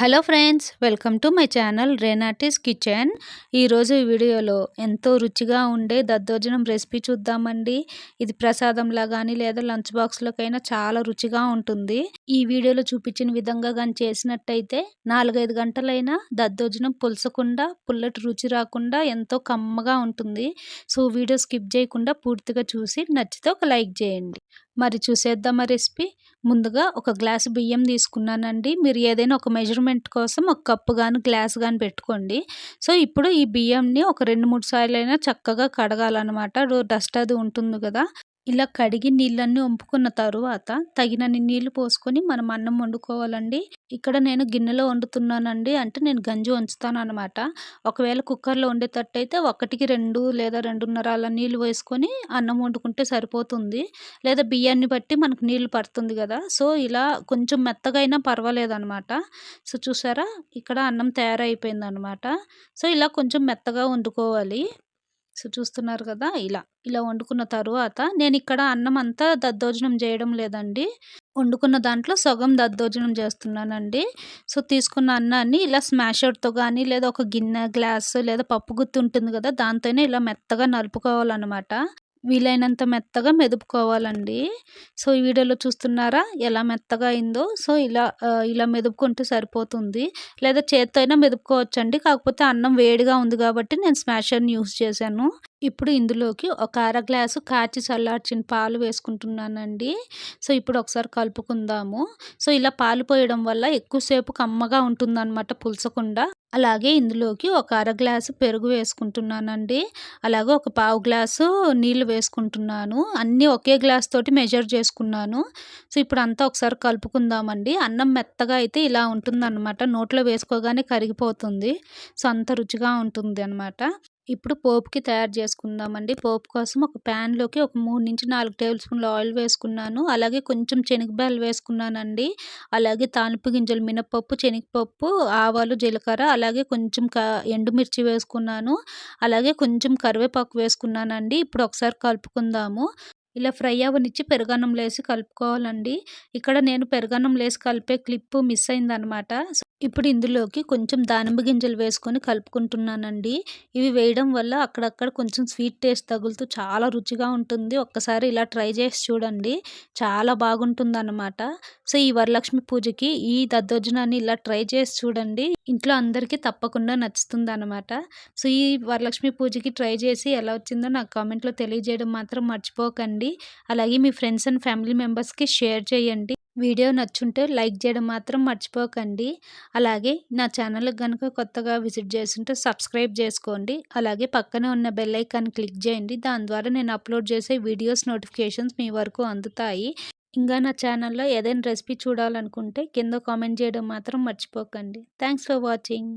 Hello friends welcome to my channel Renati's kitchen. ఈరోజు ఈ వీడియోలో ఎంతో రుచిగా ఉండే దద్దోజనం రెసిపీ చూద్దామండి. ఇది ప్రసాదంలా కానీ లేదా లంచ్ బాక్స్లోకైనా చాలా రుచిగా ఉంటుంది. ఈ వీడియోలో చూపించిన విధంగా కానీ చేసినట్టయితే నాలుగైదు గంటలైనా దద్దోజనం పులసకుండా పుల్లటి రుచి రాకుండా ఎంతో కమ్మగా ఉంటుంది. సో వీడియో స్కిప్ చేయకుండా పూర్తిగా చూసి నచ్చితే ఒక లైక్ చేయండి. మరి చూసేద్దామా రెసిపీ ముందుగా ఒక గ్లాసు బియ్యం తీసుకున్నానండి. మీరు ఏదైనా ఒక మెజర్మెంట్ కోసం ఒక కప్పు కానీ గ్లాస్ కానీ పెట్టుకోండి. సో ఇప్పుడు ఈ బియ్యంని ఒక రెండు మూడు సార్లు అయినా చక్కగా కడగాలన్నమాట. డస్ట్ అది ఉంటుంది కదా. ఇలా కడిగి నీళ్ళన్నీ వంపుకున్న తరువాత తగినన్ని నీళ్ళు పోసుకొని మనం అన్నం వండుకోవాలండి. ఇక్కడ నేను గిన్నెలో వండుతున్నానండి అంటే నేను గంజి వంచుతాను అనమాట ఒకవేళ కుక్కర్లో వండేటట్టయితే ఒకటికి రెండు లేదా రెండున్నర అలా నీళ్ళు వేసుకొని అన్నం వండుకుంటే సరిపోతుంది. లేదా బియ్యాన్ని బట్టి మనకు నీళ్ళు పడుతుంది కదా. సో ఇలా కొంచెం మెత్తగా అయినా పర్వాలేదు అనమాట సో చూసారా? ఇక్కడ అన్నం తయారైపోయింది అనమాట సో ఇలా కొంచెం మెత్తగా వండుకోవాలి. సో చూస్తున్నారు కదా ఇలా. ఇలా వండుకున్న తరువాత నేను ఇక్కడ అన్నం అంతా దద్దోజనం చేయడం లేదండి. వండుకున్న దాంట్లో సగం దద్దోజనం చేస్తున్నానండి సో తీసుకున్న అన్నాన్ని ఇలా స్మాషర్తో కానీ లేదా ఒక గిన్నె గ్లాస్ లేదా పప్పు గుత్తి ఉంటుంది కదా దాంతోనే ఇలా మెత్తగా నలుపుకోవాలన్నమాట. వీలైనంత మెత్తగా మెదుపుకోవాలండి. సో ఈ వీడియోలో చూస్తున్నారా? ఎలా మెత్తగా అయిందో. సో ఇలా ఇలా మెదుపుకుంటే సరిపోతుంది. లేదా చేత్తో అయినా మెదుపుకోవచ్చండి. కాకపోతే అన్నం వేడిగా ఉంది కాబట్టి నేను స్మాషర్ని యూస్ చేశాను. ఇప్పుడు ఇందులోకి ఒక అర గ్లాసు కాచి చల్లార్చిన పాలు వేసుకుంటున్నానండి. సో ఇప్పుడు ఒకసారి కలుపుకుందాము. సో ఇలా పాలు పోయడం వల్ల ఎక్కువసేపు కమ్మగా ఉంటుందన్నమాట పులసకుండా. అలాగే ఇందులోకి ఒక అర గ్లాసు పెరుగు వేసుకుంటున్నానండి. అలాగే ఒక పావు గ్లాసు నీళ్ళు వేసుకుంటున్నాను. అన్నీ ఒకే గ్లాస్ తోటి మెజర్ చేసుకున్నాను. సో ఇప్పుడు అంతా ఒకసారి కలుపుకుందామండి. అన్నం మెత్తగా అయితే ఇలా ఉంటుందన్నమాట. నోట్లో వేసుకోగానే కరిగిపోతుంది. సో అంత రుచిగా ఉంటుంది అనమాట ఇప్పుడు పోపుకి తయారు చేసుకుందామండి. పోపు కోసం ఒక ప్యాన్లోకి ఒక మూడు నుంచి నాలుగు టేబుల్ స్పూన్ల ఆయిల్ వేసుకున్నాను. అలాగే కొంచెం శనగబాయలు వేసుకున్నానండి. అలాగే తాలింపు గింజలు మినపప్పు శనగపప్పు ఆవాలు జీలకర్ర అలాగే కొంచెం ఎండుమిర్చి వేసుకున్నాను. అలాగే కొంచెం కరివేపాకు వేసుకున్నానండి. ఇప్పుడు ఒకసారి కలుపుకుందాము. ఇలా ఫ్రై అవ్వనిచ్చి పెరుగన్నం వేసి కలుపుకోవాలండి. ఇక్కడ నేను పెరుగన్నం వేసి కలిపే క్లిప్ మిస్ అయిందనమాట. ఇప్పుడు ఇందులోకి కొంచెం దానిమ్మ గింజలు వేసుకొని కలుపుకుంటున్నానండి. ఇవి వేయడం వల్ల అక్కడక్కడ కొంచెం స్వీట్ టేస్ట్ తగులుతూ చాలా రుచిగా ఉంటుంది. ఒక్కసారి ఇలా ట్రై చేసి చూడండి. చాలా బాగుంటుంది అనమాట సో ఈ వరలక్ష్మి పూజకి ఈ దద్దోజనాన్ని ఇలా ట్రై చేసి చూడండి. ఇంట్లో అందరికీ తప్పకుండా నచ్చుతుంది అనమాట సో ఈ వరలక్ష్మి పూజకి ట్రై చేసి ఎలా వచ్చిందో నాకు కామెంట్లో తెలియజేయడం మాత్రం మర్చిపోకండి. అలాగే మీ ఫ్రెండ్స్ అండ్ ఫ్యామిలీ మెంబర్స్కి షేర్ చేయండి. వీడియో నచ్చుంటే లైక్ చేయడం మాత్రం మర్చిపోకండి. అలాగే నా ఛానల్ కనుక కొత్తగా విజిట్ చేస్తుంటే సబ్స్క్రైబ్ చేసుకోండి. అలాగే పక్కనే ఉన్న బెల్ ఐకాన్ క్లిక్ చేయండి. దాని ద్వారా నేను అప్లోడ్ చేసే వీడియోస్ నోటిఫికేషన్స్ మీ వరకు అందుతాయి. ఇంకా నా ఛానల్లో ఏదైనా రెసిపీ చూడాలనుకుంటే కింద కామెంట్ చేయడం మాత్రం మర్చిపోకండి. Thanks for watching.